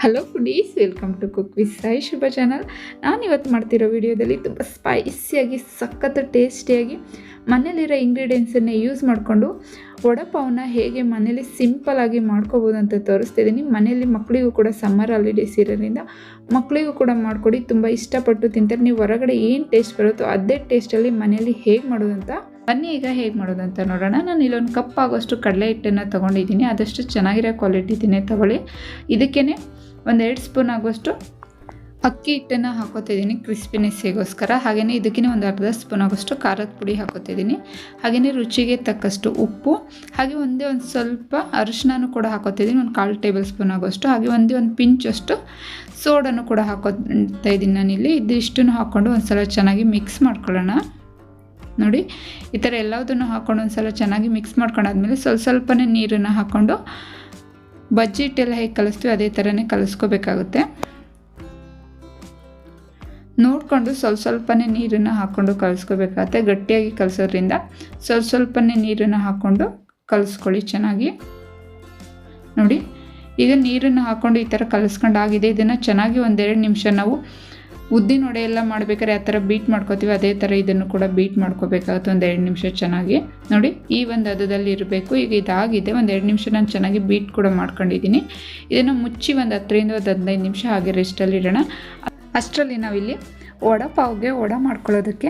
Hello foodies welcome to cook with Sai Shubha channel ನಾನು ಇವತ್ತು ಮಾಡ್ತಿರೋ ವಿಡಿಯೋದಲ್ಲಿ ತುಂಬ ಸ್ಪೈಸಿಯಾಗಿ ಸಖತ್ತು ಟೇಸ್ಟಿಯಾಗಿ ಮನೇಲಿರೋ ಇಂಗ್ರೀಡಿಯೆಂಟ್ಸನ್ನೇ ಯೂಸ್ ಮಾಡಿಕೊಂಡು ವಡಪಾವನ್ನ ಹೇಗೆ ಮನೇಲಿ ಸಿಂಪಲಾಗಿ ಮಾಡ್ಕೋಬೋದು ಅಂತ ತೋರಿಸ್ತಿದ್ದೀನಿ. ಮನೆಯಲ್ಲಿ ಮಕ್ಕಳಿಗೂ ಕೂಡ ಸಮ್ಮರ್ ಹಾಲಿಡೇಸ್ ಇರೋದ್ರಿಂದ ಮಕ್ಕಳಿಗೂ ಕೂಡ ಮಾಡಿಕೊಡಿ. ತುಂಬ ಇಷ್ಟಪಟ್ಟು ತಿಂತಾರೆ. ನೀವು ಹೊರಗಡೆ ಏನು ಟೇಸ್ಟ್ ಬರುತ್ತೋ ಅದೇ ಟೇಸ್ಟಲ್ಲಿ ಮನೆಯಲ್ಲಿ ಹೇಗೆ ಮಾಡೋದಂತ ಬನ್ನಿ ಈಗ ಹೇಗೆ ಮಾಡೋದಂತ ನೋಡೋಣ. ನಾನು ಇಲ್ಲೊಂದು ಕಪ್ ಆಗೋಷ್ಟು ಕಡಲೆ ಹಿಟ್ಟನ್ನು ತೊಗೊಂಡಿದ್ದೀನಿ. ಆದಷ್ಟು ಚೆನ್ನಾಗಿರೋ ಕ್ವಾಲಿಟಿನೇ ತೊಗೊಳ್ಳಿ. ಇದಕ್ಕೇ ಒಂದೆರಡು ಸ್ಪೂನ್ ಆಗುವಷ್ಟು ಅಕ್ಕಿ ಹಿಟ್ಟನ್ನು ಹಾಕೋತಿದ್ದೀನಿ ಕ್ರಿಸ್ಪಿನೆಸ್ಸಿಗೋಸ್ಕರ ಹಾಗೆಯೇ ಇದಕ್ಕಿಂತ ಒಂದು ಅರ್ಧ ಸ್ಪೂನ್ ಆಗೋಷ್ಟು ಖಾರದ ಪುಡಿ ಹಾಕೋತಿದ್ದೀನಿ. ಹಾಗೆಯೇ ರುಚಿಗೆ ತಕ್ಕಷ್ಟು ಉಪ್ಪು, ಹಾಗೆ ಒಂದೇ ಒಂದು ಸ್ವಲ್ಪ ಅರಿಶಿನೂ ಕೂಡ ಹಾಕೋತಿದ್ದೀನಿ, ಒಂದು ಕಾಲು ಟೇಬಲ್ ಸ್ಪೂನ್ ಆಗೋಷ್ಟು ಹಾಗೆ ಒಂದೇ ಒಂದು ಪಿಂಚಷ್ಟು ಸೋಡನ್ನು ಕೂಡ ಹಾಕೋತಾ ಇದ್ದೀನಿ ನಾನಿಲ್ಲಿ. ಇದಿಷ್ಟನ್ನು ಹಾಕ್ಕೊಂಡು ಒಂದು ಸಲ ಚೆನ್ನಾಗಿ ಮಿಕ್ಸ್ ಮಾಡ್ಕೊಳ್ಳೋಣ. ನೋಡಿ, ಈ ಥರ ಎಲ್ಲದನ್ನು ಹಾಕ್ಕೊಂಡು ಒಂದು ಸಲ ಚೆನ್ನಾಗಿ ಮಿಕ್ಸ್ ಮಾಡ್ಕೊಂಡಾದ್ಮೇಲೆ ಸ್ವಲ್ಪ ಸ್ವಲ್ಪನೇ ನೀರನ್ನು ಹಾಕ್ಕೊಂಡು ಬಜ್ಜಿ ಹಿಟ್ಟೆಲ್ಲ ಹೇಗೆ ಕಲಿಸ್ತೀವಿ ಅದೇ ಥರನೇ ಕಲಿಸ್ಕೋಬೇಕಾಗುತ್ತೆ. ನೋಡಿಕೊಂಡು ಸ್ವಲ್ಪ ಸ್ವಲ್ಪನೇ ನೀರನ್ನು ಹಾಕ್ಕೊಂಡು ಕಲಿಸ್ಕೋಬೇಕಾಗತ್ತೆ, ಗಟ್ಟಿಯಾಗಿ ಕಲಿಸೋದ್ರಿಂದ. ಸ್ವಲ್ಪ ಸ್ವಲ್ಪನೇ ನೀರನ್ನು ಹಾಕ್ಕೊಂಡು ಕಲಿಸ್ಕೊಳ್ಳಿ ಚೆನ್ನಾಗಿ. ನೋಡಿ, ಈಗ ನೀರನ್ನು ಹಾಕ್ಕೊಂಡು ಈ ಥರ ಕಲಿಸ್ಕೊಂಡಾಗಿದೆ, ಇದನ್ನು ಚೆನ್ನಾಗಿ ಒಂದೆರಡು ನಿಮಿಷ ನಾವು ಉದ್ದಿನ ವಡೆ ಎಲ್ಲ ಮಾಡ್ಬೇಕಾದ್ರೆ ಆ ಥರ ಬೀಟ್ ಮಾಡ್ಕೋತೀವಿ. ಅದೇ ಥರ ಇದನ್ನು ಕೂಡ ಬೀಟ್ ಮಾಡ್ಕೋಬೇಕಾಗುತ್ತೆ. ಒಂದು ಎರಡು ನಿಮಿಷ ಚೆನ್ನಾಗಿ. ನೋಡಿ, ಈ ಒಂದು ಹದದಲ್ಲಿ ಇರಬೇಕು. ಈಗ ಇದಾಗಿದೆ. ಒಂದು ಎರಡು ನಿಮಿಷ ನಾನು ಚೆನ್ನಾಗಿ ಬೀಟ್ ಕೂಡ ಮಾಡ್ಕೊಂಡಿದ್ದೀನಿ. ಇದನ್ನು ಮುಚ್ಚಿ ಒಂದು ಹತ್ತರಿಂದ ಒಂದು ಹದಿನೈದು ನಿಮಿಷ ಹಾಗೆ ರೆಸ್ಟಲ್ಲಿ ಇಡೋಣ. ಅಷ್ಟರಲ್ಲಿ ನಾವಿಲ್ಲಿ ವಡಪಾವ್ಗೆ ವಡ ಮಾಡ್ಕೊಳ್ಳೋದಕ್ಕೆ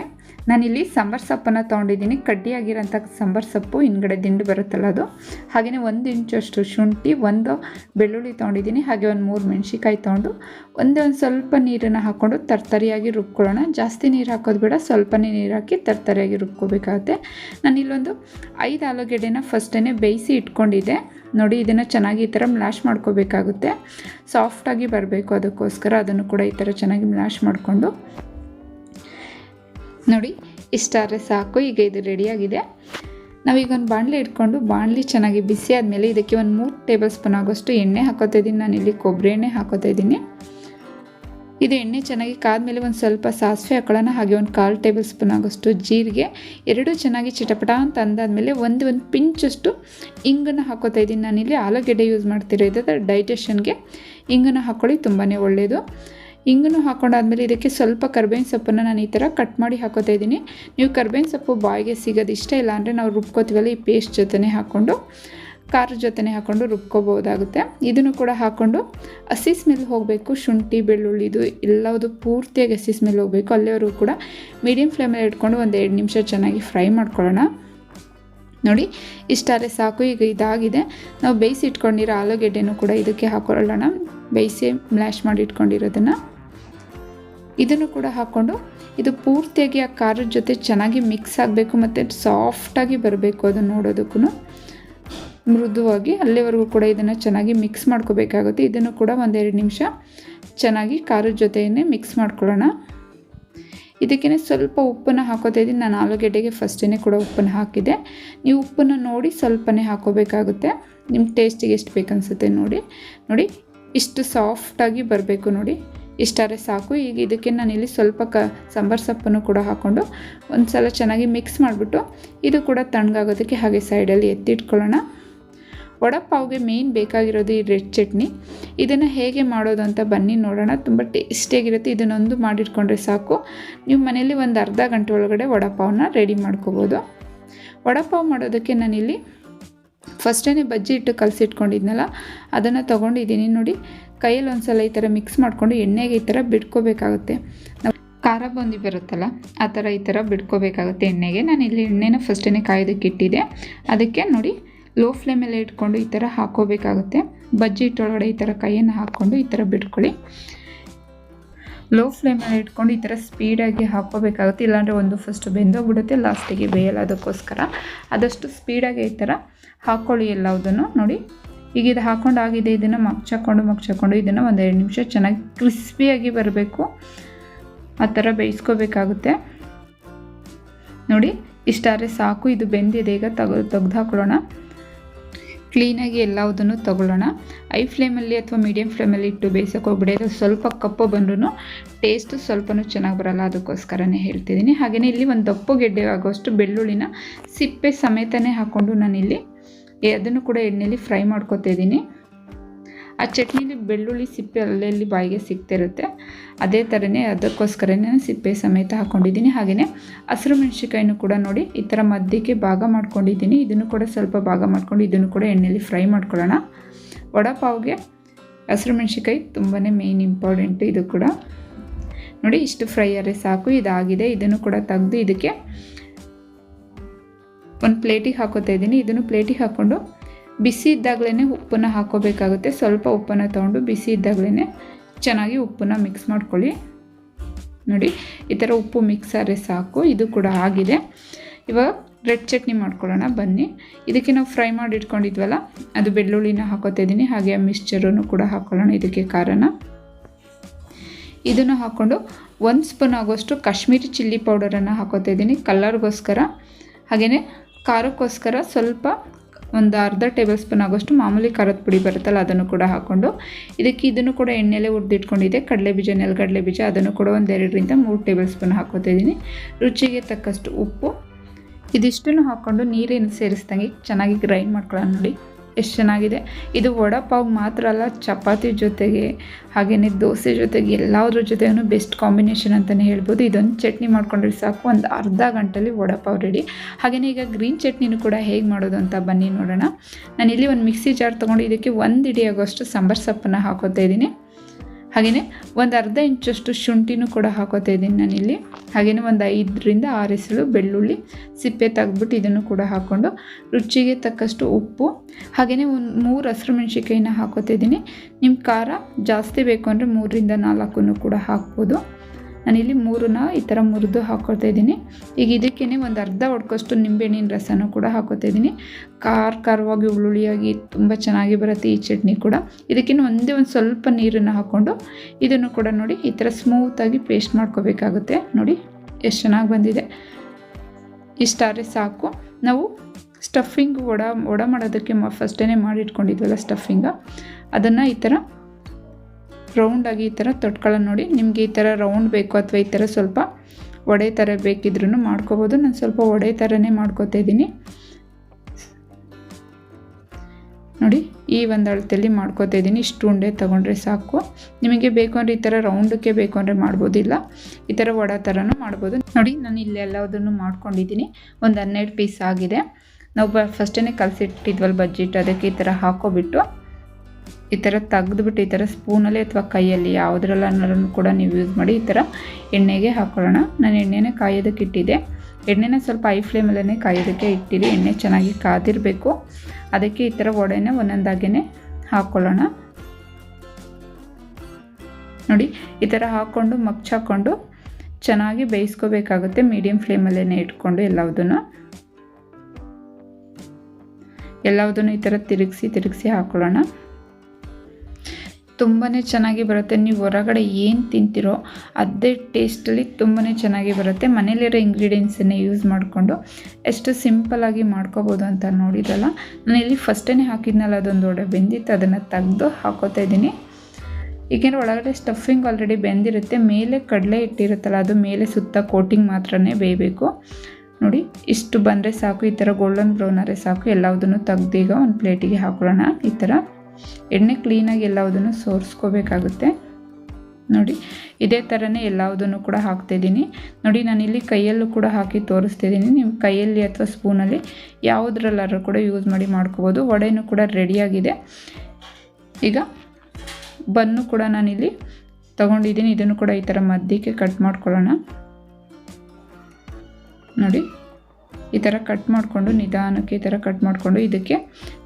ನಾನಿಲ್ಲಿ ಸಾಂಬಾರು ಸೊಪ್ಪನ್ನು ತೊಗೊಂಡಿದ್ದೀನಿ. ಕಡ್ಡಿಯಾಗಿರೋಂಥ ಸಾಂಬಾರು ಸೊಪ್ಪು ಹಿಂದ್ಗಡೆ ದಿಂಡು ಬರುತ್ತಲ್ಲ ಅದು. ಹಾಗೆಯೇ ಒಂದು ಇಂಚಷ್ಟು ಶುಂಠಿ, ಒಂದು ಬೆಳ್ಳುಳ್ಳಿ ತೊಗೊಂಡಿದ್ದೀನಿ. ಹಾಗೆ ಒಂದು ಮೂರು ಮೆಣಸಿಕಾಯಿ ತೊಗೊಂಡು ಒಂದೇ ಒಂದು ಸ್ವಲ್ಪ ನೀರನ್ನು ಹಾಕ್ಕೊಂಡು ತರ್ತರಿಯಾಗಿ ರುಬ್ಕೊಳ್ಳೋಣ. ಜಾಸ್ತಿ ನೀರು ಹಾಕೋದು ಬೇಡ, ಸ್ವಲ್ಪನೇ ನೀರು ಹಾಕಿ ತರ್ತರಿಯಾಗಿ ರುಬ್ಕೋಬೇಕಾಗುತ್ತೆ. ನಾನು ಇಲ್ಲೊಂದು ಐದು ಆಲೂಗೆಡ್ಡೆನ ಫಸ್ಟೇ ಬೇಯಿಸಿ ಇಟ್ಕೊಂಡಿದ್ದೆ. ನೋಡಿ, ಇದನ್ನು ಚೆನ್ನಾಗಿ ಈ ಥರ ಮ್ಲಾಶ್ ಮಾಡ್ಕೋಬೇಕಾಗುತ್ತೆ. ಸಾಫ್ಟಾಗಿ ಬರಬೇಕು ಅದಕ್ಕೋಸ್ಕರ. ಅದನ್ನು ಕೂಡ ಈ ಥರ ಚೆನ್ನಾಗಿ ಮ್ಲಾಶ್ ಮಾಡಿಕೊಂಡು ನೋಡಿ, ಇಷ್ಟಾದರೆ ಸಾಕು, ಈಗ ಇದು ರೆಡಿಯಾಗಿದೆ. ನಾವೀಗ ಒಂದು ಬಾಣಲೆ ಇಟ್ಕೊಂಡು, ಬಾಣಲಿ ಚೆನ್ನಾಗಿ ಬಿಸಿ ಆದಮೇಲೆ ಇದಕ್ಕೆ ಒಂದು ಮೂರು ಟೇಬಲ್ ಸ್ಪೂನ್ ಆಗೋಷ್ಟು ಎಣ್ಣೆ ಹಾಕೋತಾ ಇದ್ದೀನಿ. ನಾನಿಲ್ಲಿ ಕೊಬ್ಬರಿ ಎಣ್ಣೆ ಹಾಕೋತಾ ಇದ್ದೀನಿ. ಇದು ಎಣ್ಣೆ ಚೆನ್ನಾಗಿ ಕಾದ್ಮೇಲೆ ಒಂದು ಸ್ವಲ್ಪ ಸಾಸಿವೆ ಹಾಕೊಳ್ಳೋಣ ಹಾಗೆ ಒಂದು ಕಾಲು ಟೇಬಲ್ ಸ್ಪೂನ್ ಆಗೋಷ್ಟು ಜೀರಿಗೆ, ಎರಡೂ ಚೆನ್ನಾಗಿ ಚಿಟಪಟ ಅಂತ ಅಂದಾದಮೇಲೆ ಒಂದು ಒಂದು ಪಿಂಚಷ್ಟು ಇಂಗನ್ನು ಹಾಕೋತಾ ಇದ್ದೀನಿ. ನಾನಿಲ್ಲಿ ಆಲೂಗೆಡ್ಡೆ ಯೂಸ್ ಮಾಡ್ತಿರೋ ಇದ್ದರೆ ಡೈಜೆಷನ್ಗೆ. ಇಂಗನ್ನು ಹಾಕ್ಕೊಳ್ಳಿ ತುಂಬಾ ಒಳ್ಳೆಯದು ಇಂಗನ್ನು ಹಾಕೊಂಡಾದ್ಮೇಲೆ ಇದಕ್ಕೆ ಸ್ವಲ್ಪ ಕರ್ಬೇವಿನ ಸೊಪ್ಪನ್ನು ನಾನು ಈ ಥರ ಕಟ್ ಮಾಡಿ ಹಾಕೋತಾ ಇದ್ದೀನಿ. ನೀವು ಕರ್ಬೇವಿನ ಸೊಪ್ಪು ಬಾಯಿಗೆ ಸಿಗೋದು ಇಷ್ಟ ಇಲ್ಲ ಅಂದರೆ ನಾವು ರುಬ್ಕೋತೀವಲ್ಲ ಈ ಪೇಸ್ಟ್ ಜೊತೆನೇ ಹಾಕ್ಕೊಂಡು ಖಾರ ಜೊತೆನೇ ಹಾಕ್ಕೊಂಡು ರುಬ್ಕೋಬೋದಾಗುತ್ತೆ ಇದನ್ನು ಕೂಡ ಹಾಕ್ಕೊಂಡು ಹಸಿ ಸ್ಮೆಲ್ ಹೋಗಬೇಕು, ಶುಂಠಿ, ಬೆಳ್ಳುಳ್ಳಿ, ಇದು ಎಲ್ಲವುದು ಪೂರ್ತಿಯಾಗಿ ಹಸಿ ಸ್ಮೆಲ್ ಹೋಗಬೇಕು. ಅಲ್ಲಿವರೆಗೂ ಕೂಡ ಮೀಡಿಯಮ್ ಫ್ಲೇಮಲ್ಲಿ ಇಟ್ಕೊಂಡು ಒಂದು ಎರಡು ನಿಮಿಷ ಚೆನ್ನಾಗಿ ಫ್ರೈ ಮಾಡ್ಕೊಳ್ಳೋಣ. ನೋಡಿ ಇಷ್ಟಾದರೆ ಸಾಕು, ಈಗ ಇದಾಗಿದೆ. ನಾವು ಬೇಯಿಸಿ ಇಟ್ಕೊಂಡಿರೋ ಆಲೂಗೆಡ್ಡೆನೂ ಕೂಡ ಇದಕ್ಕೆ ಹಾಕೊಳ್ಳೋಣ. ಬೇಯಿಸಿ ಮ್ಲ್ಯಾಶ್ ಮಾಡಿ ಇಟ್ಕೊಂಡಿರೋದನ್ನು. ಇದನ್ನು ಕೂಡ ಹಾಕ್ಕೊಂಡು ಇದು ಪೂರ್ತಿಯಾಗಿ ಆ ಖಾರದ ಜೊತೆ ಚೆನ್ನಾಗಿ ಮಿಕ್ಸ್ ಆಗಬೇಕು ಮತ್ತು ಸಾಫ್ಟಾಗಿ ಬರಬೇಕು ಅದು ನೋಡೋದಕ್ಕೂ. ಮೃದುವಾಗಿ ಅಲ್ಲಿವರೆಗೂ ಕೂಡ ಇದನ್ನು ಚೆನ್ನಾಗಿ ಮಿಕ್ಸ್ ಮಾಡ್ಕೋಬೇಕಾಗುತ್ತೆ. ಇದನ್ನು ಕೂಡ ಒಂದೆರಡು ನಿಮಿಷ ಚೆನ್ನಾಗಿ ಖಾರದ ಜೊತೆಯೇ ಮಿಕ್ಸ್ ಮಾಡ್ಕೊಳ್ಳೋಣ. ಇದಕ್ಕೇ ಸ್ವಲ್ಪ ಉಪ್ಪನ್ನು ಹಾಕೋತಾ ಇದ್ದೀನಿ. ನಾನು ಆಲೂಗೆಡ್ಡೆಗೆ ಫಸ್ಟೇ ಕೂಡ ಉಪ್ಪನ್ನು ಹಾಕಿದೆ ನೀವು ಉಪ್ಪನ್ನು ನೋಡಿ ಸ್ವಲ್ಪನೇ ಹಾಕೋಬೇಕಾಗುತ್ತೆ. ನಿಮ್ಮ ಟೇಸ್ಟಿಗೆ ಎಷ್ಟು ಬೇಕನ್ಸುತ್ತೆ ನೋಡಿ. ನೋಡಿ, ಇಷ್ಟು ಸಾಫ್ಟಾಗಿ ಬರಬೇಕು ನೋಡಿ. ಇಷ್ಟಾರೆ ಸಾಕು. ಈಗ ಇದಕ್ಕೆ ನಾನಿಲ್ಲಿ ಸ್ವಲ್ಪ ಕ ಸಾಂಬಾರು ಸೊಪ್ಪನ್ನು ಕೂಡ ಹಾಕ್ಕೊಂಡು ಒಂದು ಸಲ ಚೆನ್ನಾಗಿ ಮಿಕ್ಸ್ ಮಾಡಿಬಿಟ್ಟು ಇದು ಕೂಡ ತಣ್ಣಗಾಗೋದಕ್ಕೆ ಹಾಗೆ ಸೈಡಲ್ಲಿ ಎತ್ತಿಟ್ಕೊಳ್ಳೋಣ. ವಡಪಾವ್ಗೆ ಮೇಯ್ನ್ ಬೇಕಾಗಿರೋದು ಈ ರೆಡ್ ಚಟ್ನಿ. ಇದನ್ನು ಹೇಗೆ ಮಾಡೋದು ಅಂತ ಬನ್ನಿ ನೋಡೋಣ. ತುಂಬ ಟೇಸ್ಟಿಯಾಗಿರುತ್ತೆ ಇದನ್ನೊಂದು ಮಾಡಿಟ್ಕೊಂಡ್ರೆ ಸಾಕು. ನೀವು ಮನೇಲಿ ಒಂದು ಅರ್ಧ ಗಂಟೆ ಒಳಗಡೆ ವಡಪಾವನ್ನ ರೆಡಿ ಮಾಡ್ಕೋಬೋದು. ವಡಪಾವ್ ಮಾಡೋದಕ್ಕೆ ನಾನಿಲ್ಲಿ ಫಸ್ಟೇ ಬಜ್ಜಿ ಇಟ್ಟು ಕಲಸಿಟ್ಕೊಂಡಿದ್ನಲ್ಲ, ಅದನ್ನು ತೊಗೊಂಡಿದ್ದೀನಿ ನೋಡಿ. ಕೈಯಲ್ಲಿ ಒಂದು ಸಲ ಈ ಥರ ಮಿಕ್ಸ್ ಮಾಡಿಕೊಂಡು ಎಣ್ಣೆಗೆ ಈ ಥರ ಬಿಟ್ಕೋಬೇಕಾಗುತ್ತೆ ನಾವು ಖಾರ ಬಂದಿ ಬರುತ್ತಲ್ಲ, ಆ ಥರ ಈ ಥರ ಬಿಟ್ಕೋಬೇಕಾಗುತ್ತೆ ಎಣ್ಣೆಗೆ. ನಾನು ಇಲ್ಲಿ ಎಣ್ಣೆನ ಫಸ್ಟೇ ಕಾಯೋದಕ್ಕೆ ಇಟ್ಟಿದ್ದೆ. ಅದಕ್ಕೆ ನೋಡಿ ಲೋ ಫ್ಲೇಮಲ್ಲೇ ಇಟ್ಕೊಂಡು ಈ ಥರ ಹಾಕೋಬೇಕಾಗುತ್ತೆ ಬಜ್ಜಿ ಹಿಟ್ಟೊಳಗಡೆ ಈ ಥರ ಕೈಯನ್ನು ಹಾಕ್ಕೊಂಡು ಈ ಥರ ಬಿಟ್ಕೊಳ್ಳಿ ಲೋ ಫ್ಲೇಮಲ್ಲಿ ಇಟ್ಕೊಂಡು ಈ ಥರ ಸ್ಪೀಡಾಗಿ ಹಾಕೋಬೇಕಾಗುತ್ತೆ ಇಲ್ಲಾಂದರೆ ಒಂದು ಫಸ್ಟ್ ಬೆಂದೋಗ್ಬಿಡುತ್ತೆ ಲಾಸ್ಟಿಗೆ ಬೇಯಲ್ಲ ಅದಕ್ಕೋಸ್ಕರ. ಆದಷ್ಟು ಸ್ಪೀಡಾಗಿ ಈ ಥರ ಹಾಕ್ಕೊಳ್ಳಿ ಎಲ್ಲವುದನ್ನು. ನೋಡಿ ಈಗ ಇದು ಹಾಕೊಂಡಾಗಿದೆ ಇದನ್ನು ಮಗ್ಚಾಕೊಂಡು ಮಗ್ಚಾಕೊಂಡು ಇದನ್ನು ಒಂದು ಎರಡು ನಿಮಿಷ ಚೆನ್ನಾಗಿ ಕ್ರಿಸ್ಪಿಯಾಗಿ ಬರಬೇಕು. ಆ ಥರ ಬೇಯಿಸ್ಕೋಬೇಕಾಗುತ್ತೆ. ನೋಡಿ, ಇಷ್ಟಾದರೆ ಸಾಕು, ಇದು ಬೆಂದಿದೆ, ಈಗ ತೆಗೆದು ತೆಗ್ದು ಹಾಕೊಳ್ಳೋಣ. ಕ್ಲೀನಾಗಿ ಎಲ್ಲದನ್ನು ತೊಗೊಳ್ಳೋಣ. ಐ ಫ್ಲೇಮಲ್ಲಿ ಅಥವಾ ಮೀಡಿಯಮ್ ಫ್ಲೇಮಲ್ಲಿ ಇಟ್ಟು ಬೇಯಿಸೋಕೆ ಹೋಗ್ಬಿಡಿ. ಸ್ವಲ್ಪ ಕಪ್ಪು ಬಂದ್ರೂ ಟೇಸ್ಟು ಸ್ವಲ್ಪನೂ ಚೆನ್ನಾಗಿ ಬರಲ್ಲ, ಅದಕ್ಕೋಸ್ಕರನೇ ಹೇಳ್ತಿದ್ದೀನಿ. ಹಾಗೆಯೇ ಇಲ್ಲಿ ಒಂದು ದಪ್ಪು ಗೆಡ್ಡೆ ಆಗೋಷ್ಟು ಬೆಳ್ಳುಳ್ಳಿನ ಸಿಪ್ಪೆ ಸಮೇತನೇ ಹಾಕ್ಕೊಂಡು ನಾನಿಲ್ಲಿ ಅದನ್ನು ಕೂಡ ಎಣ್ಣೆಯಲ್ಲಿ ಫ್ರೈ ಮಾಡ್ಕೊತಾ ಇದ್ದೀನಿ. ಆ ಚಟ್ನಿಲಿ ಬೆಳ್ಳುಳ್ಳಿ ಸಿಪ್ಪೆ ಅಲ್ಲಲ್ಲಿ ಬಾಯಿಗೆ ಸಿಗ್ತಿರುತ್ತೆ. ಅದೇ ಥರನೇ ಅದಕ್ಕೋಸ್ಕರನೇ ಸಿಪ್ಪೆ ಸಮೇತ ಹಾಕ್ಕೊಂಡಿದ್ದೀನಿ ಹಾಗೆಯೇ ಹಸಿರು ಮೆಣಸಿಕಾಯಿನೂ ಕೂಡ ನೋಡಿ ಈ ಥರ ಮಧ್ಯಕ್ಕೆ ಭಾಗ ಮಾಡ್ಕೊಂಡಿದ್ದೀನಿ. ಇದನ್ನು ಕೂಡ ಸ್ವಲ್ಪ ಭಾಗ ಮಾಡ್ಕೊಂಡು ಇದನ್ನು ಕೂಡ ಎಣ್ಣೆಯಲ್ಲಿ ಫ್ರೈ ಮಾಡ್ಕೊಳ್ಳೋಣ. ವಡಪಾವ್ಗೆ ಹಸಿರು ಮೆಣಸಿಕಾಯಿ ತುಂಬಾ ಮೇಯ್ನ್ ಇಂಪಾರ್ಟೆಂಟು ಇದು ಕೂಡ. ನೋಡಿ ಇಷ್ಟು ಫ್ರೈ ಆದರೆ ಸಾಕು, ಇದಾಗಿದೆ. ಇದನ್ನು ಕೂಡ ತೆಗೆದು ಇದಕ್ಕೆ ಒಂದು ಪ್ಲೇಟಿಗೆ ಹಾಕೋತಾ ಇದ್ದೀನಿ. ಇದನ್ನು ಪ್ಲೇಟಿಗೆ ಹಾಕ್ಕೊಂಡು ಬಿಸಿ ಇದ್ದಾಗಲೇ ಉಪ್ಪನ್ನು ಹಾಕೋಬೇಕಾಗುತ್ತೆ. ಸ್ವಲ್ಪ ಉಪ್ಪನ್ನು ತೊಗೊಂಡು ಬಿಸಿ ಇದ್ದಾಗಲೇ ಚೆನ್ನಾಗಿ ಉಪ್ಪನ್ನು ಮಿಕ್ಸ್ ಮಾಡ್ಕೊಳ್ಳಿ. ನೋಡಿ, ಈ ಥರ ಉಪ್ಪು ಮಿಕ್ಸ್ ಆದರೆ ಸಾಕು. ಇದು ಕೂಡ ಆಗಿದೆ. ಇವಾಗ ರೆಡ್ ಚಟ್ನಿ ಮಾಡ್ಕೊಳ್ಳೋಣ. ಬನ್ನಿ. ಇದಕ್ಕೆ ನಾವು ಫ್ರೈ ಮಾಡಿ ಇಟ್ಕೊಂಡಿದ್ವಲ್ಲ, ಅದು ಬೆಳ್ಳುಳ್ಳಿನ ಹಾಕೋತಾ ಇದ್ದೀನಿ. ಹಾಗೆ ಮಿಕ್ಸ್ಚರನ್ನು ಕೂಡ ಹಾಕ್ಕೊಳ್ಳೋಣ ಇದಕ್ಕೆ ಕಾರಣ ಇದನ್ನು ಹಾಕ್ಕೊಂಡು ಒಂದು ಸ್ಪೂನ್ ಆಗೋಷ್ಟು ಕಾಶ್ಮೀರಿ ಚಿಲ್ಲಿ ಪೌಡರನ್ನು ಹಾಕೋತಾ ಇದ್ದೀನಿ. ಕಲರ್ಗೋಸ್ಕರ. ಹಾಗೆಯೇ ಖಾರಕ್ಕೋಸ್ಕರ ಸ್ವಲ್ಪ ಒಂದು ಅರ್ಧ ಟೇಬಲ್ ಸ್ಪೂನ್ ಆಗೋಷ್ಟು ಮಾಮೂಲಿ ಖಾರದ ಪುಡಿ ಬರುತ್ತಲ್ಲ, ಅದನ್ನು ಕೂಡ ಹಾಕ್ಕೊಂಡು, ಇದಕ್ಕೆ ಇದನ್ನು ಕೂಡ ಎಣ್ಣೆಲೆ ಹುರಿದಿಟ್ಕೊಂಡಿದ್ದೆ ಕಡಲೆ ಬೀಜ, ನೆಲಗಡಲೆ ಬೀಜ, ಅದನ್ನು ಕೂಡ ಒಂದು ಎರಡರಿಂದ ಮೂರು ಟೇಬಲ್ ಸ್ಪೂನ್ ಹಾಕೋತಾ ರುಚಿಗೆ ತಕ್ಕಷ್ಟು ಉಪ್ಪು. ಇದಿಷ್ಟನ್ನು ಹಾಕ್ಕೊಂಡು ನೀರೇನು ಸೇರಿಸ್ದಂಗೆ ಚೆನ್ನಾಗಿ ಗ್ರೈಂಡ್ ಮಾಡ್ಕೊಳ್ಳೋಣ ನೋಡಿ. ಎಷ್ಟು ಚೆನ್ನಾಗಿದೆ. ಇದು ವಡಪಾವ್ ಮಾತ್ರ ಅಲ್ಲ, ಚಪಾತಿ ಜೊತೆಗೆ ಹಾಗೆಯೇ ದೋಸೆ ಜೊತೆಗೆ ಎಲ್ಲದ್ರ ಜೊತೆಗೂ ಬೆಸ್ಟ್ ಕಾಂಬಿನೇಷನ್ ಅಂತಲೇ ಹೇಳ್ಬೋದು. ಇದೊಂದು ಚಟ್ನಿ ಮಾಡ್ಕೊಂಡ್ರೆ ಸಾಕು, ಒಂದು ಅರ್ಧ ಗಂಟೆಲಿ ವಡಪಾವ್ ರೆಡಿ ಹಾಗೆಯೇ ಈಗ ಗ್ರೀನ್ ಚಟ್ನಿನೂ ಕೂಡ ಹೇಗೆ ಮಾಡೋದು ಅಂತ ಬನ್ನಿ ನೋಡೋಣ. ನಾನಿಲ್ಲಿ ಒಂದು ಮಿಕ್ಸಿ ಜಾರ್ ತೊಗೊಂಡು ಇದಕ್ಕೆ ಒಂದು ಇಡಿಯಾಗೋಷ್ಟು ಸಾಂಬಾರು ಸೊಪ್ಪನ್ನು ಹಾಕೋತಾ ಇದ್ದೀನಿ. ಹಾಗೆಯೇ ಒಂದು ಅರ್ಧ ಇಂಚಷ್ಟು ಶುಂಠಿನೂ ಕೂಡ ಹಾಕೋತಾ ಇದ್ದೀನಿ ನಾನಿಲ್ಲಿ. ಹಾಗೆಯೇ ಒಂದು ಐದರಿಂದ ಆರು ಎಸಳು ಬೆಳ್ಳುಳ್ಳಿ ಸಿಪ್ಪೆ ತೆಗೆದ್ಬಿಟ್ಟು ಇದನ್ನು ಕೂಡ ಹಾಕ್ಕೊಂಡು ರುಚಿಗೆ ತಕ್ಕಷ್ಟು ಉಪ್ಪು, ಹಾಗೆಯೇ ಒಂದು ಮೂರು ಹಸಿರು ಮೆಣಸಿಕಾಯಿನ ಹಾಕೋತಾ ಇದ್ದೀನಿ. ನಿಮ್ಮ ಖಾರ ಜಾಸ್ತಿ ಬೇಕು ಅಂದರೆ ಮೂರರಿಂದ ನಾಲ್ಕು ಕೂಡ ಹಾಕ್ಬೋದು. ನಾನಿಲ್ಲಿ ಮೂರನ್ನ ಈ ಥರ ಮುರಿದು ಹಾಕೋತಾ ಇದ್ದೀನಿ. ಈಗ ಇದಕ್ಕೇ ಒಂದು ಅರ್ಧ ಹೊಡ್ಕೋಷ್ಟು ನಿಂಬೆಹಣ್ಣಿನ ರಸನೂ ಕೂಡ ಹಾಕೋತಾ ಇದ್ದೀನಿ. ಖಾರ ಖಾರವಾಗಿ ಹುಳುಳಿಯಾಗಿ ತುಂಬ ಚೆನ್ನಾಗಿ ಬರುತ್ತೆ ಈ ಚಟ್ನಿ ಕೂಡ. ಇದಕ್ಕಿನ್ನು ಒಂದೇ ಒಂದು ಸ್ವಲ್ಪ ನೀರನ್ನು ಹಾಕ್ಕೊಂಡು ಇದನ್ನು ಕೂಡ ನೋಡಿ ಈ ಥರ ಸ್ಮೂತಾಗಿ ಪೇಸ್ಟ್ ಮಾಡ್ಕೋಬೇಕಾಗುತ್ತೆ. ನೋಡಿ ಎಷ್ಟು ಚೆನ್ನಾಗಿ ಬಂದಿದೆ. ಇಷ್ಟಾದ್ರೆ ಸಾಕು. ನಾವು ಸ್ಟಫಿಂಗ್ ವಡ ಒಡ ಮಾಡೋದಕ್ಕೆ ಫಸ್ಟೇ ಮಾಡಿಟ್ಕೊಂಡಿದ್ವಲ್ಲ ಸ್ಟಫಿಂಗ ಅದನ್ನು ಈ ಥರ ರೌಂಡಾಗಿ ಈ ಥರ ತೊಟ್ಕೊಳ್ಳೋ ನೋಡಿ. ನಿಮಗೆ ಈ ಥರ ರೌಂಡ್ ಬೇಕು ಅಥವಾ ಈ ಥರ ಸ್ವಲ್ಪ ಒಡೆ ಥರ ಬೇಕಿದ್ರೂ ಮಾಡ್ಕೋಬೋದು. ನಾನು ಸ್ವಲ್ಪ ಒಡೆ ಥರನೇ ಮಾಡ್ಕೋತಾ ಇದ್ದೀನಿ. ನೋಡಿ, ಈ ಒಂದು ಅಳತೆಯಲ್ಲಿ ಮಾಡ್ಕೋತಾ ಇದ್ದೀನಿ. ಇಷ್ಟು ಉಂಡೆ ತೊಗೊಂಡ್ರೆ ಸಾಕು. ನಿಮಗೆ ಬೇಕು ಅಂದರೆ ಈ ಥರ ರೌಂಡಕ್ಕೆ ಬೇಕು ಅಂದರೆ ಮಾಡ್ಬೋದಿಲ್ಲ. ಈ ಥರ ವಡೆ ಥರನೂ ಮಾಡ್ಬೋದು. ನೋಡಿ, ನಾನು ಇಲ್ಲಿ ಎಲ್ಲದನ್ನು ಮಾಡ್ಕೊಂಡಿದ್ದೀನಿ. ಒಂದು ಹನ್ನೆರಡು ಪೀಸ್ ಆಗಿದೆ. ನಾವು ಬ ಫಸ್ಟೇ ಕಲಸಿಟ್ಟಿದ್ವಲ್ಲ ಬಜ್ಜಿಟ್ಟು ಅದಕ್ಕೆ ಈ ಥರ ಹಾಕೋಬಿಟ್ಟು ಈ ಥರ ತೆಗೆದುಬಿಟ್ಟು, ಈ ಥರ ಸ್ಪೂನಲ್ಲಿ ಅಥವಾ ಕೈಯಲ್ಲಿ ಯಾವುದ್ರಲ್ಲೂ ಕೂಡ ನೀವು ಯೂಸ್ ಮಾಡಿ ಈ ಥರ ಎಣ್ಣೆಗೆ ಹಾಕೊಳ್ಳೋಣ. ನಾನು ಎಣ್ಣೆನೇ ಕಾಯೋದಕ್ಕೆ ಇಟ್ಟಿದ್ದೆ. ಎಣ್ಣೆನ ಸ್ವಲ್ಪ ಐ ಫ್ಲೇಮಲ್ಲೇ ಕಾಯೋದಕ್ಕೆ ಇಟ್ಟಿರಿ ಎಣ್ಣೆ ಚೆನ್ನಾಗಿ ಕಾದಿರಬೇಕು. ಅದಕ್ಕೆ ಈ ಥರ ವಡೆನೇ ಒಂದೊಂದಾಗೇ ಹಾಕ್ಕೊಳ್ಳೋಣ ನೋಡಿ, ಈ ಥರ ಹಾಕ್ಕೊಂಡು ಮಗ್ಚಾಕೊಂಡು ಚೆನ್ನಾಗಿ ಬೇಯಿಸ್ಕೋಬೇಕಾಗುತ್ತೆ. ಮೀಡಿಯಮ್ ಫ್ಲೇಮಲ್ಲೇ ಇಟ್ಕೊಂಡು ಎಲ್ಲವುದನ್ನು. ಎಲ್ಲವುದನ್ನು ಈ ಥರ ತಿರುಗಿಸಿ ತಿರುಗಿಸಿ ಹಾಕ್ಕೊಳ್ಳೋಣ ತುಂಬಾ ಚೆನ್ನಾಗಿ ಬರುತ್ತೆ. ನೀವು ಹೊರಗಡೆ ಏನು ತಿಂತೀರೋ ಅದೇ ಟೇಸ್ಟಲ್ಲಿ ತುಂಬಾ ಚೆನ್ನಾಗಿ ಬರುತ್ತೆ. ಮನೇಲಿರೋ ಇಂಗ್ರೀಡಿಯೆಂಟ್ಸನ್ನೇ ಯೂಸ್ ಮಾಡಿಕೊಂಡು ಎಷ್ಟು ಸಿಂಪಲಾಗಿ ಮಾಡ್ಕೋಬೋದು ಅಂತ ನೋಡಿದ್ರಲ್ಲ ನಾನು ಇಲ್ಲಿ ಫಸ್ಟೇ ಹಾಕಿದ್ನಲ್ಲ ಅದೊಂದು ಒಡೆ ಬೆಂದಿತ್ತು, ಅದನ್ನು ತೆಗೆದು ಹಾಕೋತಾ ಇದ್ದೀನಿ. ಏಕೆಂದರೆ ಒಳಗಡೆ ಸ್ಟಫಿಂಗ್ ಆಲ್ರೆಡಿ ಬೆಂದಿರುತ್ತೆ. ಮೇಲೆ ಕಡಲೆ ಇಟ್ಟಿರುತ್ತಲ್ಲ ಅದು ಮೇಲೆ ಸುತ್ತ ಕೋಟಿಂಗ್ ಮಾತ್ರನೇ ಬೇಯಬೇಕು. ನೋಡಿ, ಇಷ್ಟು ಬಂದರೆ ಸಾಕು. ಈ ಥರ ಗೋಲ್ಡನ್ ಬ್ರೌನರೇ ಸಾಕು. ಎಲ್ಲದನ್ನು ತೆಗ್ದು ಈಗ ಒಂದು ಪ್ಲೇಟಿಗೆ ಹಾಕೊಳ್ಳೋಣ. ಈ ಥರ ಎಣ್ಣೆ ಕ್ಲೀನಾಗಿ ಎಲ್ಲವುದನ್ನು ಸೋರಿಸ್ಕೋಬೇಕಾಗುತ್ತೆ. ನೋಡಿ, ಇದೇ ಥರನೇ ಎಲ್ಲವುದನ್ನು ಕೂಡ ಹಾಕ್ತಾಯಿದ್ದೀನಿ ನೋಡಿ, ನಾನಿಲ್ಲಿ ಕೈಯಲ್ಲೂ ಕೂಡ ಹಾಕಿ ತೋರಿಸ್ತಿದ್ದೀನಿ. ನೀವು ಕೈಯಲ್ಲಿ ಅಥವಾ ಸ್ಪೂನಲ್ಲಿ ಯಾವುದ್ರಲ್ಲಾದ್ರೂ ಕೂಡ ಯೂಸ್ ಮಾಡಿ ಮಾಡ್ಕೋಬೋದು. ವಡೆನೂ ಕೂಡ ರೆಡಿಯಾಗಿದೆ. ಈಗ ಬನ್ನು ಕೂಡ ನಾನಿಲ್ಲಿ ತೊಗೊಂಡಿದ್ದೀನಿ. ಇದನ್ನು ಕೂಡ ಈ ಥರ ಮಧ್ಯಕ್ಕೆ ಕಟ್ ಮಾಡ್ಕೊಳ್ಳೋಣ. ನೋಡಿ ಈ ಥರ ಕಟ್ ಮಾಡಿಕೊಂಡು ನಿಧಾನಕ್ಕೆ ಈ ಥರ ಕಟ್ ಮಾಡಿಕೊಂಡು ಇದಕ್ಕೆ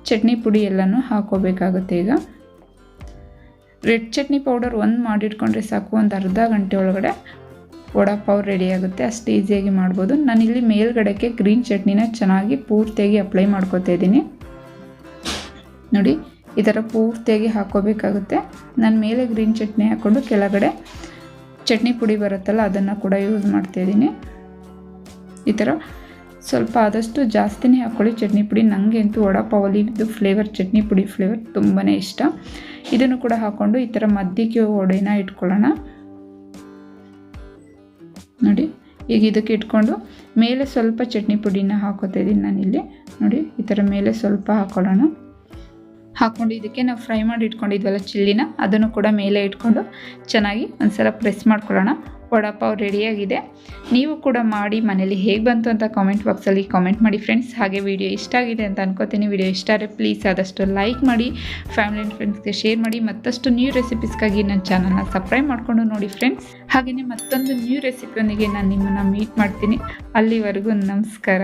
ಚಟ್ನಿ ಪುಡಿ ಎಲ್ಲನೂ ಹಾಕೋಬೇಕಾಗುತ್ತೆ ಈಗ. ರೆಡ್ ಚಟ್ನಿ ಪೌಡರ್ ಒಂದು ಮಾಡಿಟ್ಕೊಂಡ್ರೆ ಸಾಕು, ಒಂದು ಅರ್ಧ ಗಂಟೆ ಒಳಗಡೆ ವಡಾಪಾವ್ ರೆಡಿ ಆಗುತ್ತೆ. ಅಷ್ಟು ಈಸಿಯಾಗಿ ಮಾಡ್ಬೋದು. ನಾನಿಲ್ಲಿ ಮೇಲ್ಗಡೆಗೆ ಗ್ರೀನ್ ಚಟ್ನಿನ ಚೆನ್ನಾಗಿ ಪೂರ್ತಿಯಾಗಿ ಅಪ್ಲೈ ಮಾಡ್ಕೋತಾ ಇದ್ದೀನಿ. ನೋಡಿ, ಈ ಥರ ಪೂರ್ತಿಯಾಗಿ ಹಾಕೋಬೇಕಾಗುತ್ತೆ. ನಾನು ಮೇಲೆ ಗ್ರೀನ್ ಚಟ್ನಿ ಹಾಕ್ಕೊಂಡು ಕೆಳಗಡೆ ಚಟ್ನಿ ಪುಡಿ ಬರುತ್ತಲ್ಲ, ಅದನ್ನು ಕೂಡ ಯೂಸ್ ಮಾಡ್ತಾಯಿದ್ದೀನಿ ಈ ಥರ ಸ್ವಲ್ಪ ಆದಷ್ಟು ಜಾಸ್ತಿನೇ ಹಾಕ್ಕೊಳ್ಳಿ. ಚಟ್ನಿ ಪುಡಿ ನನಗೆ ಅಂತೂ ವಡಾಪಾವಲ್ಲಿ ಇದು ಫ್ಲೇವರ್ ಚಟ್ನಿ ಪುಡಿ ಫ್ಲೇವರ್ ತುಂಬಾ ಇಷ್ಟ. ಇದನ್ನು ಕೂಡ ಹಾಕ್ಕೊಂಡು ಈ ಥರ ಮಧ್ಯಕ್ಕೆ ವಡೆನ ಇಟ್ಕೊಳ್ಳೋಣ. ನೋಡಿ, ಈಗ ಇದಕ್ಕೆ ಇಟ್ಕೊಂಡು ಮೇಲೆ ಸ್ವಲ್ಪ ಚಟ್ನಿ ಪುಡಿನ ಹಾಕೋತಾ ಇದ್ದೀನಿ ನಾನಿಲ್ಲಿ. ನೋಡಿ, ಈ ಥರ ಮೇಲೆ ಸ್ವಲ್ಪ ಹಾಕ್ಕೊಳ್ಳೋಣ ಹಾಕ್ಕೊಂಡು ಇದಕ್ಕೆ ನಾವು ಫ್ರೈ ಮಾಡಿ ಇಟ್ಕೊಂಡಿದ್ವಲ್ಲ ಚಿಲ್ಲಿನ, ಅದನ್ನು ಕೂಡ ಮೇಲೆ ಇಟ್ಕೊಂಡು ಚೆನ್ನಾಗಿ ಒಂದು ಸಲ ಪ್ರೆಸ್ ಮಾಡ್ಕೊಳ್ಳೋಣ. ವಡಾಪಾವ್ ರೆಡಿಯಾಗಿದೆ ನೀವು ಕೂಡ ಮಾಡಿ ಮನೇಲಿ ಹೇಗೆ ಬಂತು ಅಂತ ಕಾಮೆಂಟ್ ಬಾಕ್ಸಲ್ಲಿ ಕಾಮೆಂಟ್ ಮಾಡಿ ಫ್ರೆಂಡ್ಸ್ ಹಾಗೆ ವಿಡಿಯೋ ಇಷ್ಟ ಆಗಿದೆ ಅಂತ ಅನ್ಕೋತೀನಿ. ವಿಡಿಯೋ ಇಷ್ಟ ಆದರೆ ಪ್ಲೀಸ್ ಆದಷ್ಟು ಲೈಕ್ ಮಾಡಿ ಫ್ಯಾಮಿಲಿ ಆ್ಯಂಡ್ ಫ್ರೆಂಡ್ಸ್ಗೆ ಶೇರ್ ಮಾಡಿ, ಮತ್ತಷ್ಟು ನ್ಯೂ ರೆಸಿಪೀಸ್ಗಾಗಿ ನನ್ನ ಚಾನಲ್ನ ಸಬ್ಸ್ಕ್ರೈಬ್ ಮಾಡಿಕೊಂಡು ನೋಡಿ ಫ್ರೆಂಡ್ಸ್ ಹಾಗೆಯೇ ಮತ್ತೊಂದು ನ್ಯೂ ರೆಸಿಪಿಯೊಂದಿಗೆ ನಾನು ನಿಮ್ಮನ್ನು ಮೀಟ್ ಮಾಡ್ತೀನಿ. ಅಲ್ಲಿವರೆಗೂ ನಮಸ್ಕಾರ.